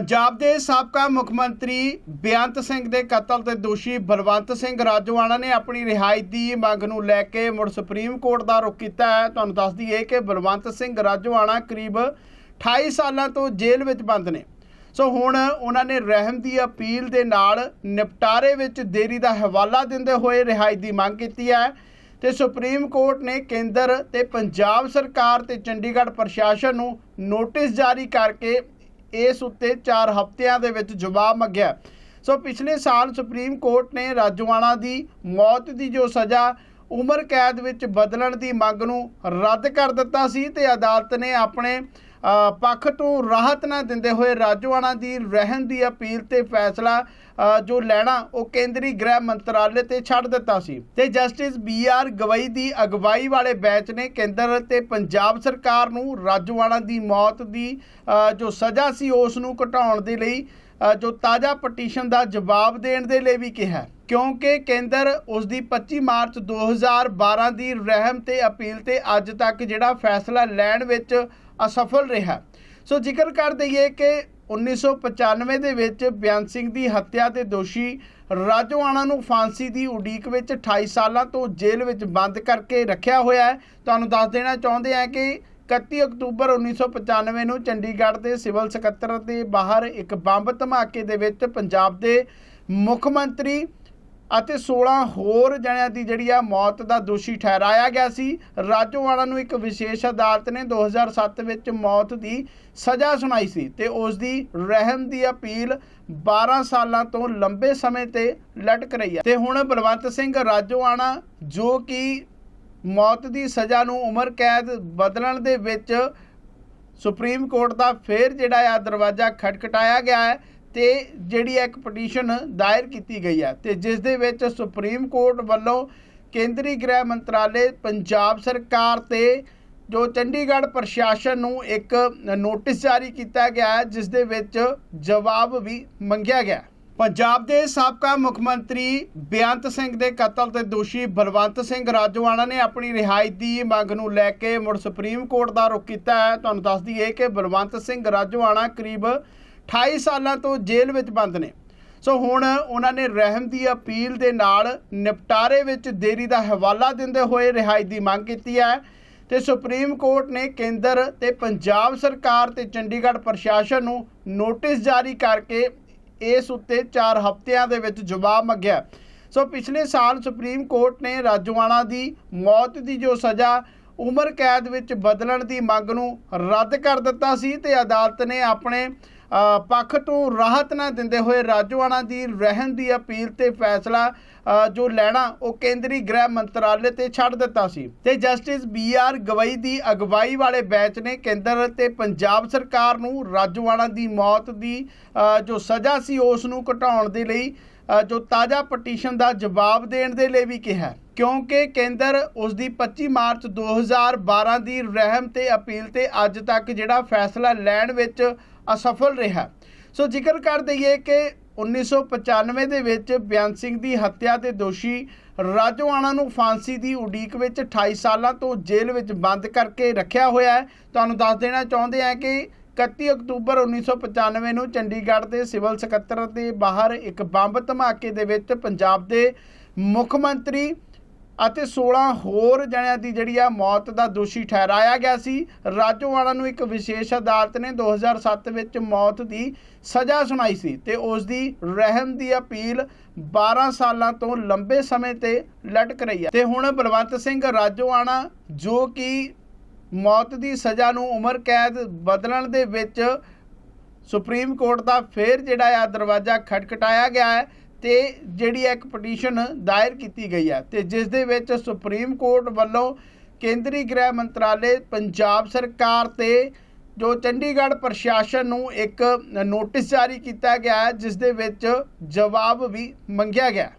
ਪੰਜਾਬ ਦੇ ਸਾਬਕਾ ਮੁੱਖ ਮੰਤਰੀ ਬੇਅੰਤ ਸਿੰਘ ਦੇ ਕਤਲ ਦੇ ਦੋਸ਼ੀ ਬਲਵੰਤ ਸਿੰਘ ਰਾਜੋਆਣਾ ਨੇ ਆਪਣੀ ਰਿਹਾਈ ਦੀ ਮੰਗ ਨੂੰ ਲੈ ਕੇ ਮੁੜ ਸੁਪਰੀਮ ਕੋਰਟ ਦਾ ਰੁਖ ਕੀਤਾ ਹੈ। ਤੁਹਾਨੂੰ ਦੱਸ ਦਈਏ ਕਿ ਬਲਵੰਤ ਸਿੰਘ ਰਾਜੋਆਣਾ ਕਰੀਬ 28 ਸਾਲਾਂ ਤੋਂ ਜੇਲ੍ਹ ਵਿੱਚ ਬੰਦ ਨੇ। ਸੋ ਹੁਣ ਉਹਨਾਂ ਨੇ ਰਹਿਮ ਦੀ ਅਪੀਲ ਦੇ ਨਾਲ ਨਿਪਟਾਰੇ ਵਿੱਚ ਦੇਰੀ ਦਾ ਹਵਾਲਾ ਦਿੰਦੇ ਹੋਏ ਰਿਹਾਈ ਦੀ ਮੰਗ ਕੀਤੀ ਹੈ ਤੇ ਸੁਪਰੀਮ ਕੋਰਟ ਨੇ ਕੇਂਦਰ ਤੇ ਪੰਜਾਬ ਸਰਕਾਰ ਤੇ ਚੰਡੀਗੜ੍ਹ ਪ੍ਰਸ਼ਾਸਨ ਨੂੰ ਨੋਟਿਸ ਜਾਰੀ ਕਰਕੇ ਇਸ ਉੱਤੇ 4 ਹਫ਼ਤਿਆਂ ਦੇ ਵਿੱਚ ਜਵਾਬ ਮੰਗਿਆ। ਸੋ ਪਿਛਲੇ ਸਾਲ ਸੁਪਰੀਮ ਕੋਰਟ ਨੇ ਰਾਜਵਾਨਾ ਦੀ ਮੌਤ ਦੀ ਜੋ ਸਜ਼ਾ ਉਮਰ ਕੈਦ ਵਿੱਚ ਬਦਲਣ ਦੀ ਮੰਗ ਨੂੰ ਰੱਦ ਕਰ ਦਿੱਤਾ ਸੀ ਤੇ ਅਦਾਲਤ ਨੇ ਆਪਣੇ ਪੱਖ ਤੋਂ ਰਾਹਤ ਨਾ ਦਿੰਦੇ ਹੋਏ ਰਾਜਵਾਨਾ ਦੀ ਰਹਿਣ ਦੀ ਅਪੀਲ ਤੇ ਫੈਸਲਾ ਜੋ ਲੈਣਾ ਉਹ ਕੇਂਦਰੀ ਗ੍ਰਹਿ ਮੰਤਰਾਲੇ ਤੇ ਛੱਡ ਦਿੱਤਾ ਸੀ। ਤੇ ਜਸਟਿਸ ਬੀ ਆਰ ਗਵਈ ਦੀ ਅਗਵਾਈ ਵਾਲੇ ਬੈਂਚ ਨੇ ਕੇਂਦਰ ਤੇ ਪੰਜਾਬ ਸਰਕਾਰ ਨੂੰ ਰਾਜਵਾਨਾ ਦੀ ਮੌਤ ਦੀ ਜੋ ਸਜ਼ਾ ਸੀ ਉਸ ਨੂੰ ਘਟਾਉਣ ਦੇ ਲਈ ਜੋ ਤਾਜ਼ਾ ਪਟੀਸ਼ਨ ਦਾ ਜਵਾਬ ਦੇਣ ਦੇ ਲਈ ਵੀ ਕਿਹਾ। ਕਿਉਂਕਿ ਕੇਂਦਰ ਉਸ ਦੀ 25 ਮਾਰਚ 2012 ਦੀ ਰਹਿਮ ਤੇ ਅਪੀਲ ਤੇ ਅੱਜ ਤੱਕ ਜਿਹੜਾ ਫੈਸਲਾ ਲੈਣ ਵਿੱਚ ਅਸਫਲ ਰਿਹਾ। ਸੋ ਜ਼ਿਕਰ ਕਰ ਦਈਏ ਕਿ 1995 ਦੇ ਵਿੱਚ ਬਿਆਨ ਸਿੰਘ ਦੀ ਹੱਤਿਆ ਦੇ ਦੋਸ਼ੀ ਰਾਜੋਆਣਾ ਨੂੰ ਫਾਂਸੀ ਦੀ ਉਡੀਕ ਵਿੱਚ 28 ਸਾਲਾਂ ਤੋਂ ਜੇਲ੍ਹ ਵਿੱਚ ਬੰਦ ਕਰਕੇ ਰੱਖਿਆ ਹੋਇਆ ਹੈ। ਤੁਹਾਨੂੰ ਦੱਸ ਦੇਣਾ ਚਾਹੁੰਦੇ ਹਾਂ ਕਿ 31 ਅਕਤੂਬਰ 1995 ਨੂੰ ਚੰਡੀਗੜ੍ਹ ਦੇ ਸਿਵਲ ਸਕੱਤਰ ਦੇ ਬਾਹਰ ਇੱਕ ਬੰਬ ਧਮਾਕੇ ਦੇ ਵਿੱਚ ਪੰਜਾਬ ਦੇ ਮੁੱਖ ਮੰਤਰੀ ਅਤੇ 16 ਹੋਰ ਜਣਿਆਂ ਦੀ ਜਿਹੜੀ ਆ ਮੌਤ ਦਾ ਦੋਸ਼ੀ ਠਹਿਰਾਇਆ ਗਿਆ ਸੀ। ਰਾਜੋਵਾਲਾ ਨੂੰ ਇੱਕ ਵਿਸ਼ੇਸ਼ ਅਦਾਲਤ ਨੇ 2007 ਵਿੱਚ ਮੌਤ ਦੀ ਸਜ਼ਾ ਸੁਣਾਈ ਸੀ ਤੇ ਉਸ ਦੀ ਰਹਿਮ ਦੀ ਅਪੀਲ 12 ਸਾਲਾਂ ਤੋਂ ਲੰਬੇ ਸਮੇਂ ਤੇ ਲਟਕ ਰਹੀ ਹੈ ਤੇ ਹੁਣ ਬਲਵੰਤ ਸਿੰਘ ਰਾਜੋਆਣਾ ਜੋ ਕਿ ਮੌਤ ਦੀ ਸਜ਼ਾ ਨੂੰ ਉਮਰ ਕੈਦ ਬਦਲਣ ਦੇ ਵਿੱਚ ਸੁਪਰੀਮ ਕੋਰਟ ਦਾ ਫੇਰ ਜਿਹੜਾ ਆ ਦਰਵਾਜ਼ਾ ਖਟਖਟਾਇਆ ਗਿਆ ਹੈ ਤੇ ਜਿਹੜੀ ਇੱਕ ਪਟੀਸ਼ਨ ਦਾਇਰ ਕੀਤੀ ਗਈ ਹੈ ਤੇ ਜਿਸ ਦੇ ਵਿੱਚ ਸੁਪਰੀਮ ਕੋਰਟ ਵੱਲੋਂ ਕੇਂਦਰੀ ਗ੍ਰਹਿ ਮੰਤਰਾਲੇ ਪੰਜਾਬ ਸਰਕਾਰ ਤੇ ਜੋ ਚੰਡੀਗੜ੍ਹ ਪ੍ਰਸ਼ਾਸਨ ਨੂੰ ਇੱਕ ਨੋਟਿਸ ਜਾਰੀ ਕੀਤਾ ਗਿਆ ਹੈ, ਜਿਸ ਦੇ ਵਿੱਚ ਜਵਾਬ ਵੀ ਮੰਗਿਆ ਗਿਆ ਪੰਜਾਬ ਦੇ ਸਾਬਕਾ ਮੁੱਖ ਮੰਤਰੀ ਬੇਅੰਤ ਸਿੰਘ ਦੇ ਕਤਲ ਦੇ ਦੋਸ਼ੀ ਬਲਵੰਤ ਸਿੰਘ ਰਾਜੋਆਣਾ ਨੇ ਆਪਣੀ ਰਿਹਾਈ ਦੀ ਮੰਗ ਨੂੰ ਲੈ ਕੇ ਮੁੜ ਸੁਪਰੀਮ ਕੋਰਟ ਦਾ ਰੁਖ ਕੀਤਾ ਹੈ। ਤੁਹਾਨੂੰ ਦੱਸ ਦਈਏ ਕਿ ਬਲਵੰਤ ਸਿੰਘ ਰਾਜੋਆਣਾ ਕਰੀਬ 28 ਸਾਲਾਂ ਤੋਂ ਜੇਲ੍ਹ ਵਿੱਚ ਬੰਦ ਨੇ। ਸੋ ਹੁਣ ਉਹਨਾਂ ਨੇ ਰਹਿਮ ਦੀ ਅਪੀਲ ਦੇ ਨਾਲ ਨਿਪਟਾਰੇ ਵਿੱਚ ਦੇਰੀ ਦਾ ਹਵਾਲਾ ਦਿੰਦੇ ਹੋਏ ਰਿਹਾਈ ਦੀ ਮੰਗ ਕੀਤੀ ਹੈ ਤੇ ਸੁਪਰੀਮ ਕੋਰਟ ਨੇ ਕੇਂਦਰ ਤੇ ਪੰਜਾਬ ਸਰਕਾਰ ਤੇ ਚੰਡੀਗੜ੍ਹ ਪ੍ਰਸ਼ਾਸਨ ਨੂੰ ਨੋਟਿਸ ਜਾਰੀ ਕਰਕੇ ਇਸ ਉੱਤੇ 4 ਹਫ਼ਤਿਆਂ ਦੇ ਵਿੱਚ ਜਵਾਬ ਮੰਗਿਆ। ਸੋ ਪਿਛਲੇ ਸਾਲ ਸੁਪਰੀਮ ਕੋਰਟ ਨੇ ਰਾਜਵਾਨਾ ਦੀ ਮੌਤ ਦੀ ਜੋ ਸਜ਼ਾ ਉਮਰ ਕੈਦ ਵਿੱਚ ਬਦਲਣ ਦੀ ਮੰਗ ਨੂੰ ਰੱਦ ਕਰ ਦਿੱਤਾ ਸੀ ਤੇ ਅਦਾਲਤ ਨੇ ਆਪਣੇ ਪੱਖ ਤੋਂ ਰਾਹਤ ਨਾ ਦਿੰਦੇ ਹੋਏ ਰਾਜੋਆਣਾ ਦੀ ਰਹਿਣ ਦੀ ਅਪੀਲ ਤੇ ਫੈਸਲਾ ਜੋ ਲੈਣਾ, ਉਹ ਕੇਂਦਰੀ ਗ੍ਰਹਿ ਮੰਤਰਾਲੇ ਤੇ ਛੱਡ ਦਿੱਤਾ ਸੀ। ਤੇ ਜਸਟਿਸ ਬੀ ਆਰ ਗਵਈ ਦੀ ਅਗਵਾਈ ਵਾਲੇ ਬੈਂਚ ਨੇ ਕੇਂਦਰ ਤੇ ਪੰਜਾਬ ਸਰਕਾਰ ਨੂੰ ਰਾਜੋਆਣਾ ਦੀ ਮੌਤ ਦੀ ਜੋ ਸਜ਼ਾ ਸੀ, ਉਸ ਨੂੰ ਘਟਾਉਣ ਦੇ ਲਈ ਜੋ ਤਾਜ਼ਾ ਪਟੀਸ਼ਨ ਦਾ ਜਵਾਬ ਦੇਣ ਦੇ ਲਈ ਵੀ ਕਿਹਾ। ਕਿਉਂਕਿ ਕੇਂਦਰ ਉਸ ਦੀ 25 ਮਾਰਚ 2012 ਦੀ ਰਹਿਮ ਤੇ ਅਪੀਲ ਤੇ ਅੱਜ ਤੱਕ ਜਿਹੜਾ ਫੈਸਲਾ ਲੈਣ ਵਿੱਚ ਅਸਫਲ ਰਿਹਾ। ਸੋ ਜ਼ਿਕਰ ਕਰ ਦਈਏ ਕਿ 1995 ਦੇ ਵਿੱਚ ਬਿਆਨ ਸਿੰਘ ਦੀ ਹੱਤਿਆ ਦੇ ਦੋਸ਼ੀ ਰਾਜੋਆਣਾ ਨੂੰ ਫਾਂਸੀ ਦੀ ਉਡੀਕ ਵਿੱਚ 28 ਸਾਲਾਂ ਤੋਂ ਜੇਲ੍ਹ ਵਿੱਚ ਬੰਦ ਕਰਕੇ ਰੱਖਿਆ ਹੋਇਆ ਹੈ। ਤੁਹਾਨੂੰ ਦੱਸ ਦੇਣਾ ਚਾਹੁੰਦੇ ਹਾਂ ਕਿ 31 ਅਕਤੂਬਰ 1995 ਨੂੰ ਚੰਡੀਗੜ੍ਹ ਦੇ ਸਿਵਲ ਸਕੱਤਰ ਦੇ ਬਾਹਰ ਇੱਕ ਬੰਬ ਧਮਾਕੇ ਦੇ ਵਿੱਚ ਪੰਜਾਬ ਦੇ ਮੁੱਖ ਮੰਤਰੀ ਅਤੇ 16 ਹੋਰ ਜਣਿਆਂ ਦੀ ਜਿਹੜੀ ਆ ਮੌਤ ਦਾ ਦੋਸ਼ੀ ਠਹਿਰਾਇਆ ਗਿਆ ਸੀ। ਰਾਜੋਵਾਲਾ ਨੂੰ ਇੱਕ ਵਿਸ਼ੇਸ਼ ਅਦਾਲਤ ਨੇ 2007 ਵਿੱਚ ਮੌਤ ਦੀ ਸਜ਼ਾ ਸੁਣਾਈ ਸੀ ਤੇ ਉਸ ਦੀ ਰਹਿਮ ਦੀ ਅਪੀਲ 12 ਸਾਲਾਂ ਤੋਂ ਲੰਬੇ ਸਮੇਂ ਤੇ ਲਟਕ ਰਹੀ ਹੈ ਤੇ ਹੁਣ ਬਲਵੰਤ ਸਿੰਘ ਰਾਜੋਆਣਾ ਜੋ ਕਿ ਮੌਤ ਦੀ ਸਜ਼ਾ ਨੂੰ ਉਮਰ ਕੈਦ ਬਦਲਣ ਦੇ ਵਿੱਚ ਸੁਪਰੀਮ ਕੋਰਟ ਦਾ ਫੇਰ ਜਿਹੜਾ ਆ ਦਰਵਾਜ਼ਾ ਖਟਖਟਾਇਆ ਗਿਆ ਹੈ ਤੇ ਜਿਹੜੀ ਇੱਕ ਪਟੀਸ਼ਨ ਦਾਇਰ ਕੀਤੀ ਗਈ ਹੈ ਤੇ ਜਿਸ ਦੇ ਵਿੱਚ ਸੁਪਰੀਮ ਕੋਰਟ ਵੱਲੋਂ ਕੇਂਦਰੀ ਗ੍ਰਹਿ ਮੰਤਰਾਲੇ ਪੰਜਾਬ ਸਰਕਾਰ ਤੇ ਜੋ ਚੰਡੀਗੜ੍ਹ ਪ੍ਰਸ਼ਾਸਨ ਨੂੰ ਇੱਕ ਨੋਟਿਸ ਜਾਰੀ ਕੀਤਾ ਗਿਆ ਹੈ, ਜਿਸ ਦੇ ਵਿੱਚ ਜਵਾਬ ਵੀ ਮੰਗਿਆ ਗਿਆ